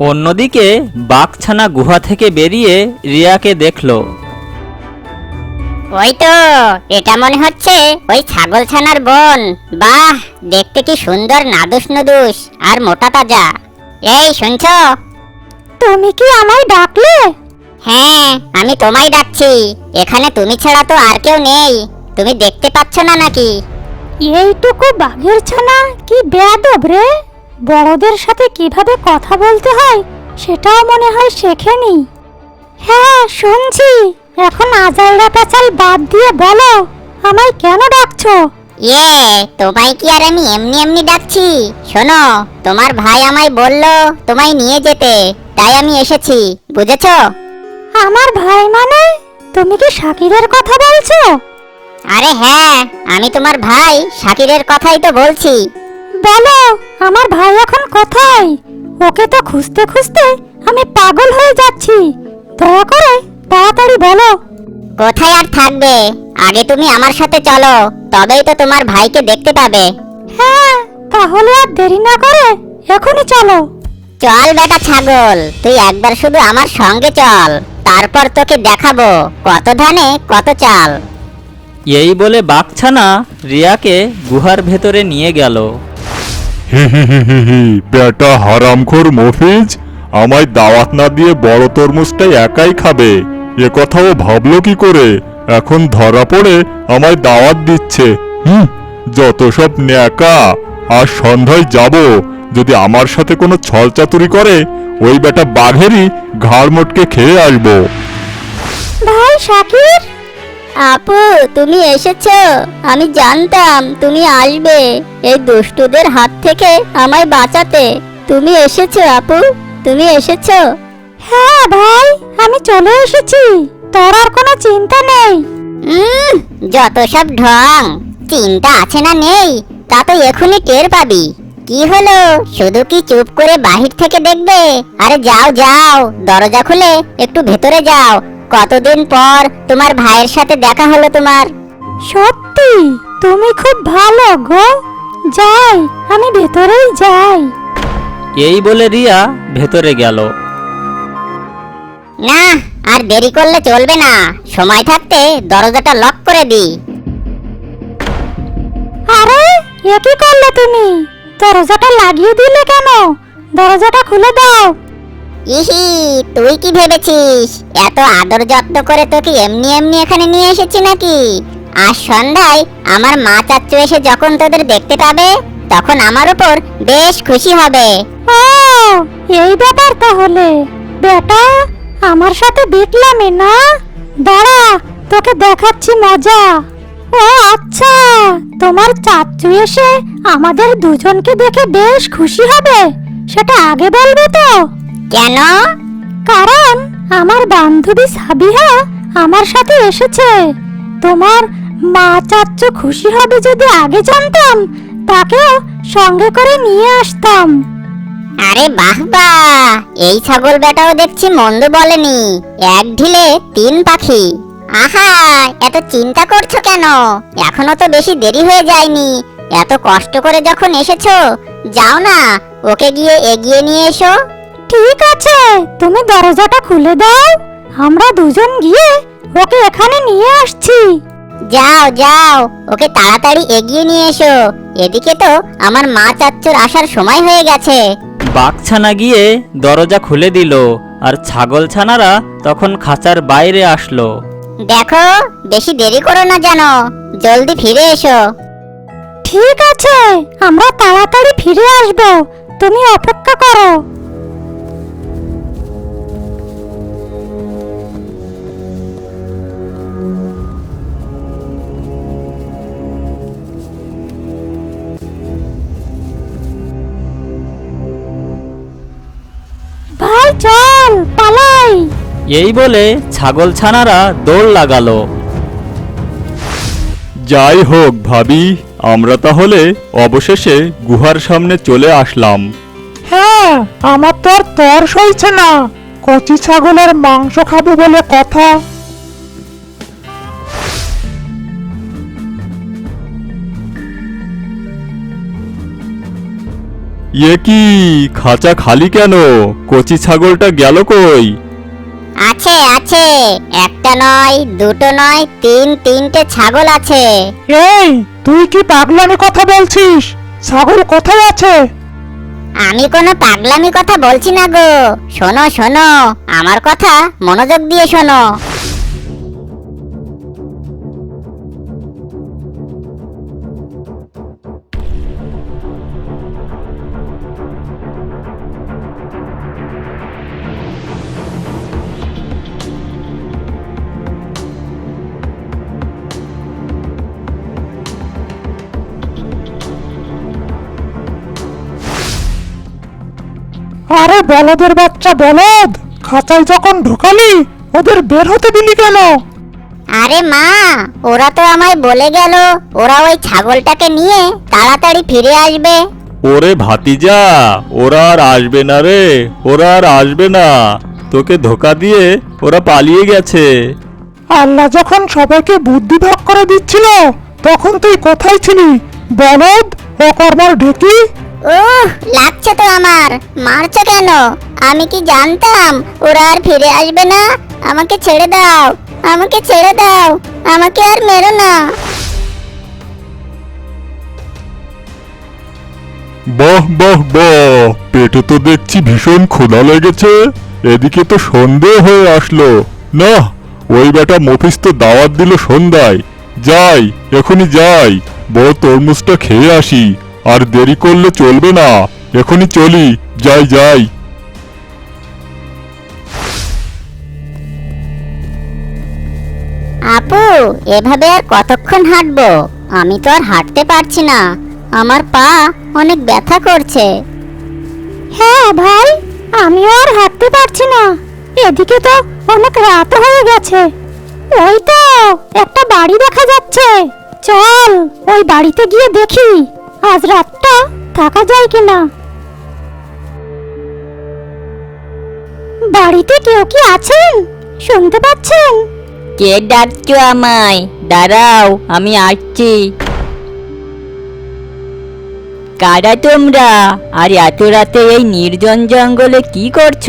অন্যদিকে বাঘছানা গুহা থেকে বেরিয়ে রিয়াকে দেখল। ওই তো এটা মনে হচ্ছে ওই ছাগল ছানার বোন। বাহ দেখতে কি সুন্দর নাদুস নুদুস আর মোটা তাজা। এই শুনছ? তুমি কি আমায় ডাকলে? হ্যাঁ আমি তোমায় ডাকছি। এখানে তুমি ছাড়া তো আর কেউ নেই। তুমি দেখতে পাচ্ছ না নাকি? এইটুকু বাঘের ছানা কি বেয়াদব রে? বড়দের সাথে কীভাবে কথা বলতে হয় সেটাও মনে হয় শেখেনি হ্যাঁ শুনছি। এখন আজাইরা পেঁচাল বাদ দিয়ে বলো আমায় কেন ডাকছো? ইয়ে তোমায় কি আর আমি এমনি এমনি ডাকছি? শোনো তোমার ভাই আমায় বলল তোমায় নিয়ে যেতে তাই আমি এসেছি বুঝেছ? আমার ভাই মানে? তুমি কি শাকিরের কথা বলছো? আরে হ্যাঁ আমি তোমার ভাই শাকিরের কথাই তো বলছি। বলো আমার ভাই এখন কোথায়? ওকে তো খুঁজতে খুঁজতে আমি পাগল হয়ে যাচ্ছি। দয়া করে তাড়াতাড়ি বলো। কোথায় আর থাকবে? আগে তুমি আমার সাথে চলো তবেই তো তোমার ভাইকে দেখতে পাবে। হ্যাঁ তাহলে আর দেরি না করে এখনই চলো। চল বেটা ছাগল তুই একবার শুধু আমার সঙ্গে চল তারপর তোকে দেখাবো কত ধানে কত চাল। এই বলে বাঘছানা রিয়াকে গুহার ভেতরে নিয়ে গেল। হি বেটা হারামখোর মফিজ, আমায় দাওয়াত না দিয়ে বড় তরমুজটাই একাই খাবে। এ কথাও ভাবলো কি করে? এখন ধরা পড়ে আমায় দাওয়াত দিচ্ছে। হুম যত সব ন্যাকা, আর সন্ধ্যায় যাব, যদি আমার সাথে কোনো ছলচাতুরি করে, ওই বেটা বাঘেরই ঘাড় মোটকে খেয়ে আসব। ভাই, শাকির? আপু তুমি এসেছ? আমি জানতাম তুমি আসবে। এই দুষ্টুদের হাত থেকে আমায় বাঁচাতে। তুমি এসেছ আপু? তুমি এসেছ? হ্যাঁ ভাই আমি চলে এসেছি। তোর আর কোনো চিন্তা নেই। উম, যত সব ঢং। চিন্তা আছে না নেই তা তো এখনই টের পাবি। কি হলো? শুধু কি চুপ করে বাহির থেকে দেখবে? আরে যাও যাও দরজা খুলে একটু ভেতরে যাও। কতদিন পর তোমার ভাইয়ের সাথে দেখা হলো তোমার? সত্যি? তুমি খুব ভালো গো। যাই আমি ভেতরেই যাই। এই বলে রিয়া ভেতরে গেল। না আর দেরি করলে চলবে না। সময় থাকতে দরজাটা লক করে দি আরে এ কি করলে তুমি? দরজাটা লাগিয়ে দিলে কেন? দরজাটা খুলে দাও। ইহি, তুই কি ভেবেছিস? এত আদর যত্ন করে তোকে এমনি এমনি এখানে নিয়ে এসেছি নাকি? আর সন্ধ্যায় আমার মা চাচ্চু এসে যখন তোদের দেখতে পাবে, তখন আমার উপর বেশ খুশি হবে। ও, এই ব্যাপার তাহলে। বেটা, আমার সাথে দেখলামই না। দাঁড়া, তোকে দেখাচ্ছি মজা। ও আচ্ছা তোমার চাচ্চু এসে আমাদের দুজনকে দেখে বেশ খুশি হবে। সেটা আগে বলবে তো। কেন? কারণ আমার বান্ধবী সাবিহা আমার সাথে এসেছে। তোমার মা চাচ্চু খুশি হবে যদি আগে জানতাম, তাকেও সঙ্গে করে নিয়ে আসতাম। আরে বাহ বাহ এই ছাগল বেটাও দেখছি মন্দ বলেনি। এক ঢিলে তিন পাখি। আহা, এত চিন্তা করছ কেন? এখনও তো বেশি দেরি হয়ে যায়নি। এত কষ্ট করে যখন এসেছ, যাও না, ওকে গিয়ে এগিয়ে নিয়ে এসো। ঠিক আছে তুমি দরজাটা খুলে দাও। আমরা দুজন গিয়ে ওকে এখানে নিয়ে আসছি। যাও যাও ওকে তাড়াতাড়ি এগিয়ে নিয়ে এসো। এদিকে তো আমার মা চাচ্চুর আসার সময় হয়ে গেছে। বাঘছানা গিয়ে দরজা খুলে দিল আর ছাগল ছানারা তখন খাঁচার বাইরে আসলো। দেখো বেশি দেরি করো না যেন জলদি ফিরে এসো। ঠিক আছে আমরা তাড়াতাড়ি ফিরে আসব। তুমি অপেক্ষা করো। এই বলে ছাগল ছানারা দৌড় লাগালো। যাই হোক ভাবি আমরা তাহলে অবশেষে গুহার সামনে চলে আসলাম। হ্যাঁ আমার তো আর তর সইছে না। কচি ছাগলের মাংস খাব বলে কথা। এ কি খাঁচা খালি কেন? কচি ছাগলটা গেল কই? আছে আছে। একটা নয় দুটো নয় তিন তিনটে ছাগল আছে। এই তুই কি পাগলামি কথা বলছিস? ছাগল কোথায় আছে? আমি কোনো পাগলামি কথা বলছি না গো। শোনো শোনো আমার কথা মনোযোগ দিয়ে শোনো। বলদের বাচ্চা বলদ খাঁচায় যখন ঢোকালি ওদের বের হতে দিলি কেন? আরে মা ওরা তো আমায় বলে গেল ওরা ওই ছাগলটাকে নিয়ে তাড়াতাড়ি ফিরে আসবে। ওরে ভাতিজা ওরা আর আসবে না রে ওরা আর আসবে না। তোকে ধোকা দিয়ে ওরা পালিয়ে গেছে। আল্লাহ যখন সবাইকে বুদ্ধি ভাগ করে দিচ্ছিল তখন তুই কোথায় ছিলি? বলদ অকর্মার ঢেকি? উহ! লাগছে তো আমার। মারছো কেন? আমি কি জানতাম ওরা আর ফিরে আসবে না? আমাকে ছেড়ে দাও। আমাকে ছেড়ে দাও। আমাকে আর মেরো না। বাহ বাহ বাহ। পেটে তো দেখছি ভীষণ ক্ষুধা লেগেছে। এদিকে তো সন্ধে হয়ে আসলো। না ওই বেটা মফিস তো দাওয়াত দিল সন্ধ্যায়। যাই এখনই যাই। বড় তরমুজটা খেয়ে আসি। আর দেরি করলে চলবে না। এখনই চলি। যাই যাই। আপু এভাবে আর কতক্ষণ হাঁটবো? আমি তো আর হাঁটতে পারছি না। আমার পা অনেক ব্যথা করছে। হ্যাঁ ভাই আমিও আর হাঁটতে পারছি না। এদিকে তো অনেক রাত হয়ে গেছে। ওই তো একটা বাড়ি দেখা যাচ্ছে। চল ওই বাড়িতে গিয়ে দেখি। আজ রাতটা থাকা যায় কিনা? বাড়িতে কেউ কি আছেন? শুনতে পাচ্ছেন? কে ডাকছো আমায়? দাঁড়াও আমি আসছি। কারা তোমরা? আর এত রাতে এই নির্জন জঙ্গলে কি করছ?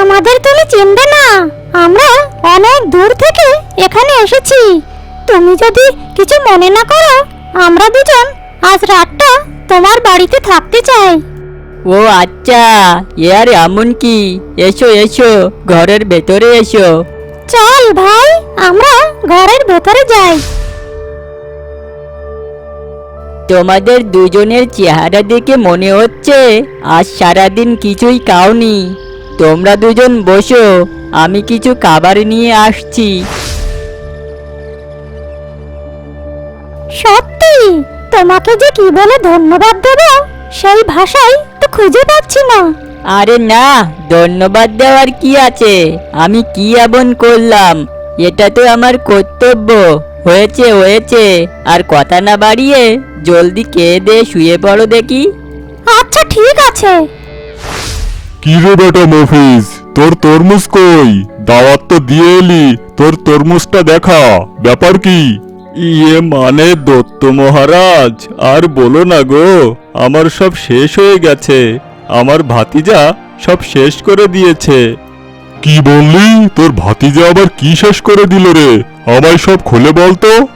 আমাদের তুমি চিনবে না। আমরা অনেক দূর থেকে এখানে এসেছি। তুমি যদি কিছু মনে না করো আমরা দুজন আজ রাতটা তোমার বাড়িতে থাকতে চাই। ও আচ্ছা এ আর এমন কি? এসো এসো ঘরের ভেতরে এসো। চল ভাই আমরা ঘরের ভেতরে যাই। তোমাদের দুজনের চেহারা দেখে মনে হচ্ছে আজ সারাদিন কিছুই খাওনি। তোমরা দুজন বসো আমি কিছু খাবার নিয়ে আসছি। সত্যি? তোমাকে যে কি বলে ধন্যবাদ দেব সেই ভাষাই তো খুঁজে পাচ্ছি না। আরে না ধন্যবাদ দেওয়ার কি আছে? আমি কি এমন করলাম? এটা তো আমার কর্তব্য। হয়েছে হয়েছে। আর কথা না বাড়িয়ে জলদি খেয়ে দে শুয়ে পড়ো দেখি। আচ্ছা ঠিক আছে। কি রে বেটা মফিজ? তোর তরমুজ কই? দাওয়াত তো দিয়ে এলি তোর তরমুজটা দেখা। ব্যাপার কি? ইয়ে মানে দত্ত মহারাজ আর বলো না গো আমার সব শেষ হয়ে গেছে। আমার ভাতিজা সব শেষ করে দিয়েছে। কি বললি? তোর ভাতিজা আবার কি শেষ করে দিল রে? আমায় সব খুলে বলতো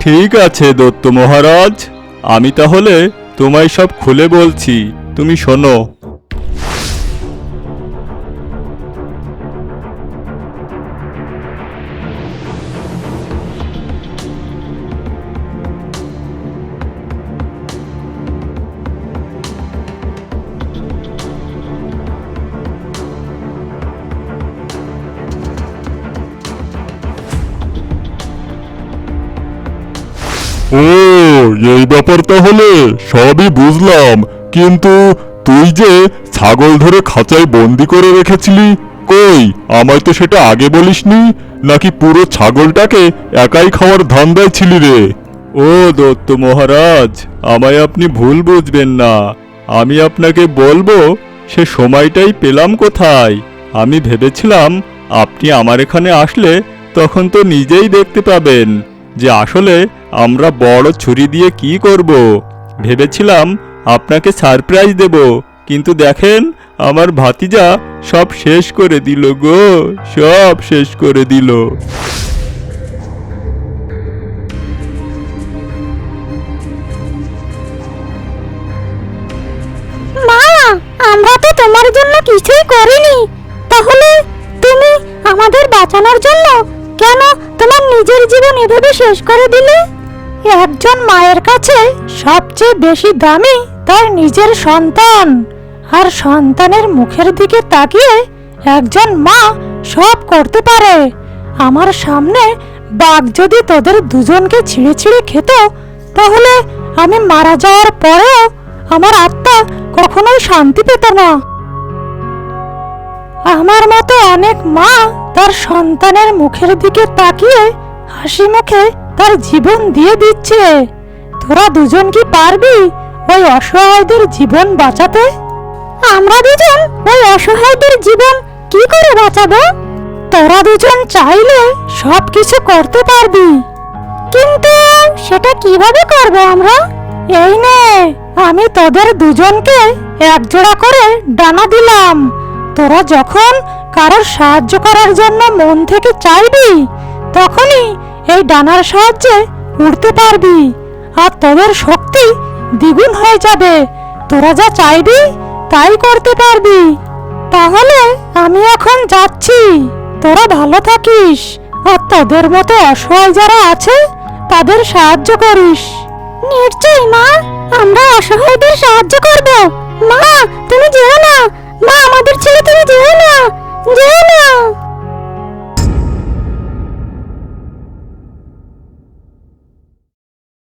ঠিক আছে দত্ত মহারাজ আমি তাহলে তোমায় সব খুলে বলছি। তুমি শোনো। ও, এই ব্যাপার তাহলে সবই বুঝলাম। কিন্তু তুই যে ছাগল ধরে খাঁচায় বন্দি করে রেখেছিলি, কই? আমায় তো সেটা আগে বলিসনি, নাকি পুরো ছাগলটাকে একাই খাওয়ার ধান্দায় ছিলি রে? ও দত্ত মহারাজ, আমায় আপনি ভুল বুঝবেন না। আমি আপনাকে বলব, সে সময়টাই পেলাম কোথায়? আমি ভেবেছিলাম, আপনি আমার এখানে আসলে তখন তো নিজেই দেখতে পাবেন যে আসলে আমরা বড় ছুরি দিয়ে কি করব? ভেবেছিলাম আপনাকে সারপ্রাইজ দেব, কিন্তু দেখেন আমার ভাতিজা সব শেষ করে দিল গো, সব শেষ করে দিল। মা, আমরা তো তোমার জন্য কিছুই করিনি। তাহলে তুমি আমাদের বাঁচানোর জন্য কেন তোমার নিজের জীবন এভাবে শেষ করে দিলে? একজন মায়ের কাছে সবচেয়ে বেশি দামি তার নিজের সন্তান। আর সন্তানের মুখের দিকে তাকিয়ে একজন মা সব করতে পারে। আমার সামনে বাঘ যদি তোদের দুজনকে ছিঁড়ে ছিঁড়ে খেত, তাহলে আমি মারা যাওয়ার পরেও আমার আত্মা কখনোই শান্তি পেত না। আমার মতো অনেক মা তার সন্তানের মুখের দিকে তাকিয়ে হাসি মুখে তার জীবন দিয়ে দিচ্ছে। তোরা দুজন কি পারবি ওই অসহায়দের জীবন বাঁচাতে? আমরা দুজন ওই অসহায়দের জীবন কি করে বাঁচাবো? তোরা দুজন চাইলে সব কিছু করতে পারবি। কিন্তু সেটা কীভাবে করব আমরা? এই নে, আমি তোদের দুজনকে একজোড়া করে ডানা দিলাম। তোরা যখন কারোর সাহায্য করার জন্য মন থেকে চাইবি, তখনই এই ডানার সাহায্যে উড়তে পারবি। আর তোদের শক্তি দ্বিগুণ হয়ে যাবে। তোরা যা চাইবি, তাই করতে পারবি। তাহলে আমি এখন যাচ্ছি। তোরা ভালো থাকিস। আর তোদের মতো অসহায় যারা আছে, তাদের সাহায্য করিস। নিশ্চয়ই, মা। আমরা অসহায়দের সাহায্য করব। মা, তুমি যেও না। মা, আমাদের ছেলে তুমি যেও না। যেও না।